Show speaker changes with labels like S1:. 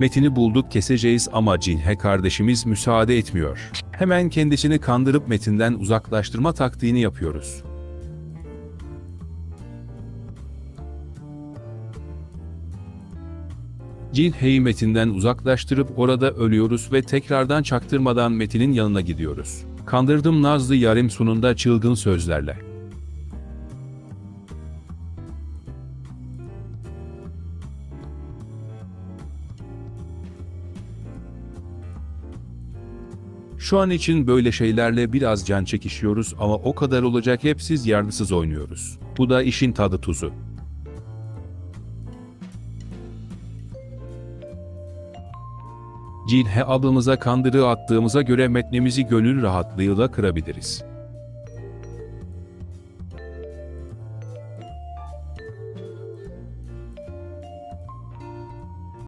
S1: Metini bulduk keseceğiz ama Cinhe kardeşimiz müsaade etmiyor. Hemen kendisini kandırıp metinden uzaklaştırma taktiğini yapıyoruz. Cinhe'yi metinden uzaklaştırıp orada ölüyoruz ve tekrardan çaktırmadan Metin'in yanına gidiyoruz. Kandırdım Nazlı yarim sonunda çılgın sözlerle. Şu an için böyle şeylerle biraz can çekişiyoruz ama o kadar olacak hep siz yardımsız oynuyoruz. Bu da işin tadı tuzu. Cinhe ablamıza kandırığı attığımıza göre metnimizi gönül rahatlığıyla kırabiliriz.